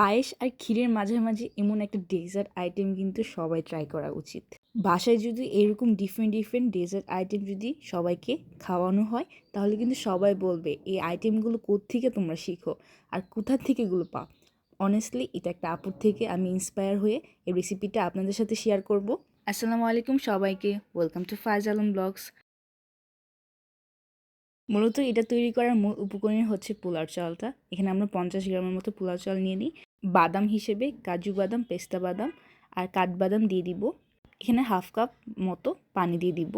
পায়েস আর ক্ষীরের মাঝামাঝি এমন একটা ডেজার্ট আইটেম কিন্তু সবাই ট্রাই করা উচিত। বাসায় যদি এরকম ডিফারেন্ট ডিফারেন্ট ডেজার্ট আইটেম যদি সবাইকে খাওয়ানো হয়, তাহলে কিন্তু সবাই বলবে, এই আইটেমগুলো কোত্থেকে তোমরা শিখো আর কোথা থেকে এগুলো পাও? অনেস্টলি এটা একটা আপুর থেকে আমি ইন্সপায়ার হয়ে এই রেসিপিটা আপনাদের সাথে শেয়ার করব। আসসালামু আলাইকুম সবাইকে welcome to Faiz Alam blogs মূলত এটা তৈরি করার মূল উপকরণ হচ্ছে পোলার চালটা। এখানে আমরা পঞ্চাশ গ্রামের মতো পোলার চাল নিয়ে নিই। বাদাম হিসেবে কাজু বাদাম, পেস্তা বাদাম আর কাঠবাদাম দিয়ে দিব। এখানে হাফ কাপ মতো পানি দিয়ে দিব।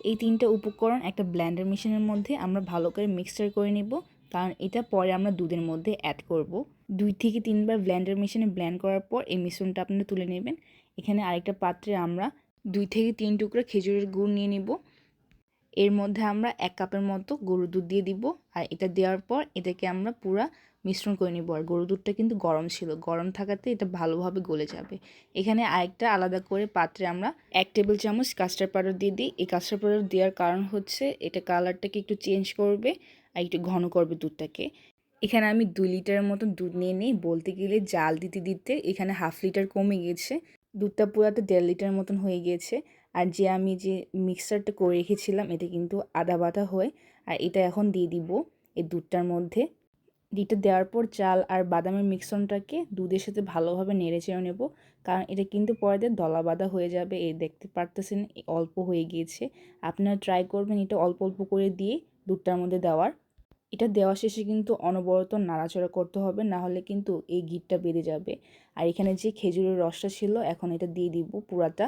এই তিনটা উপকরণ একটা ব্ল্যান্ডার মেশিনের মধ্যে আমরা ভালো করে মিক্সচার করে নেব। কারণ এটা পরে আমরা দুধের মধ্যে অ্যাড করব। দুই থেকে তিনবার ব্ল্যান্ডার মেশিনে ব্ল্যান্ড করার পর এই মিশ্রণটা আপনারা তুলে নেবেন। এখানে আরেকটা পাত্রে আমরা দুই থেকে তিন টুকরা খেজুরের গুড় নিয়ে নিব। এর মধ্যে আমরা এক কাপের মতো গরুর দুধ দিয়ে দিব। আর এটা দেওয়ার পর এটাকে আমরা পুরা মিশ্রণ করে নিব। আর গরুর দুধটা কিন্তু গরম ছিল। গরম থাকাতে এটা ভালোভাবে গলে যাবে। এখানে আরেকটা আলাদা করে পাত্রে আমরা এক টেবিল চামচ কাস্টার্ড পাউডার দিয়ে দিই। এই কাস্টার্ড পাউডার দেওয়ার কারণ হচ্ছে এটা কালারটাকে একটু চেঞ্জ করবে আর একটু ঘন করবে দুধটাকে। এখানে আমি দুই লিটারের মতো দুধ নিয়ে নিই। বলতে গেলে জাল দিতে দিতে এখানে হাফ লিটার কমে গেছে। দুধটা পুরাতে দেড় লিটার মতন হয়ে গিয়েছে আর যে আমি যে মিক্সারটা করে রেখেছিলাম, এটা কিন্তু আদা বাটা হয়। আর এটা এখন দিয়ে দিব এই দুধটার মধ্যে। ডিটা দেওয়ার পর চাল আর বাদামের মিক্সনটাকে দুধের সাথে ভালোভাবে নেড়ে চেড়ে নেব। কারণ এটা কিন্তু পরে দলা বাঁধা হয়ে যাবে। এই দেখতে পারতেছেন অল্প হয়ে গিয়েছে। আপনারা ট্রাই করবেন এটা অল্প অল্প করে দিয়ে দুধটার মধ্যে দেওয়ার। এটা দেওয়া শেষে কিন্তু অনবরত নাড়াচড়া করতে হবে, না হলে কিন্তু এই গিটটা বেড়ে যাবে। আর এখানে যে খেজুরের রসটা ছিল, এখন এটা দিয়ে দিব পুরাটা।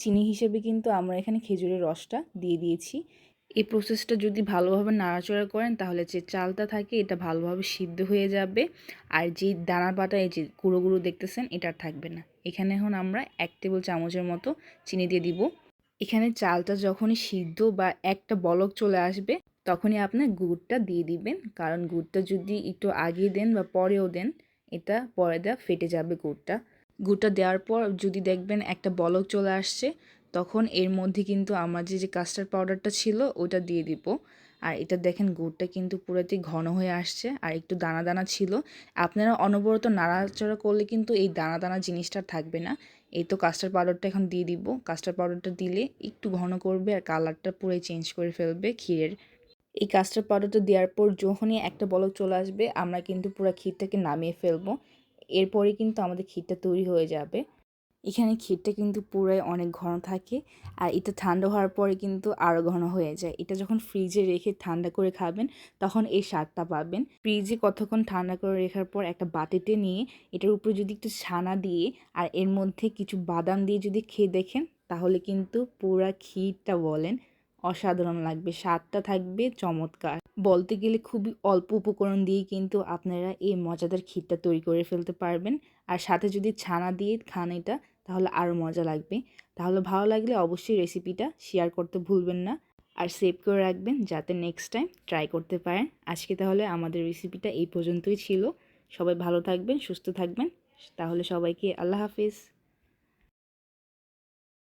চিনি হিসেবে কিন্তু আমরা এখানে খেজুরের রসটা দিয়ে দিয়েছি। এই প্রসেসটা যদি ভালোভাবে নাড়াচড়া করেন, তাহলে যে চালটা থাকে, এটা ভালোভাবে সিদ্ধ হয়ে যাবে। আর যে দানা পাতা এই যে গুঁড়ো গুঁড়ো দেখতেছেন, এটা থাকবে না। এখানে এখন আমরা এক টেবিল চামচের মতো চিনি দিয়ে দিব। এখানে চালটা যখনই সিদ্ধ বা একটা বলক চলে আসবে, তখনই আপনার গুড়টা দিয়ে দিবেন। কারণ গুড়টা যদি একটু আগে দেন বা পরেও দেন, এটা পরে দেওয়া ফেটে যাবে গুড়টা। গুড়টা দেওয়ার পর যদি দেখবেন একটা বলক চলে আসছে তখন এর মধ্যে কিন্তু আমার যে যে কাস্টার্ড পাউডারটা ছিল ওটা দিয়ে দিব। আর এটা দেখেন, গুড়টা কিন্তু পুরোটি ঘন হয়ে আসছে, আর একটু দানা দানা ছিল। আপনারা অনবরত নাড়াচড়া করলে কিন্তু এই দানা দানা জিনিসটা থাকবে না। এই তো কাস্টার্ড পাউডারটা এখন দিয়ে দিব। কাস্টার্ড পাউডারটা দিলে একটু ঘন করবে আর কালারটা পুরোই চেঞ্জ করে ফেলবে ক্ষীরের। এই কাস্টার্ড পাউডারটা দেওয়ার পর যখনই একটা বলক চলে আসবে, আমরা কিন্তু পুরো ক্ষীরটাকে নামিয়ে ফেলব। এরপরে কিন্তু আমাদের ক্ষীরটা তৈরি হয়ে যাবে। এখানে ক্ষীরটা কিন্তু পুরাই অনেক ঘন থাকে আর এটা ঠান্ডা হওয়ার পরে কিন্তু আরও ঘন হয়ে যায়। এটা যখন ফ্রিজে রেখে ঠান্ডা করে খাবেন, তখন এই স্বাদটা পাবেন। ফ্রিজে কতক্ষণ ঠান্ডা করে রেখার পর একটা বাটিতে নিয়ে এটার উপরে যদি একটু ছানা দিয়ে আর এর মধ্যে কিছু বাদাম দিয়ে যদি খেয়ে দেখেন, তাহলে কিন্তু পুরা ক্ষীরটা বলেন অসাধারণ লাগবে, স্বাদটা থাকবে চমৎকার। বলতে গেলে খুবই অল্প উপকরণ দিয়েই কিন্তু আপনারা এই মজাদার ক্ষীরটা তৈরি করে ফেলতে পারবেন। আর সাথে যদি ছানা দিয়ে খান এটা তাহলে আরও মজা লাগবে। তাহলে ভালো লাগলে অবশ্যই রেসিপিটা শেয়ার করতে ভুলবেন না। আর সেভ করে রাখবেন যাতে নেক্সট টাইম ট্রাই করতে পারেন। আজকে তাহলে আমাদের রেসিপিটা এই পর্যন্তই ছিল। সবাই ভালো থাকবেন, সুস্থ থাকবেন। তাহলে সবাইকে আল্লাহ হাফিজ।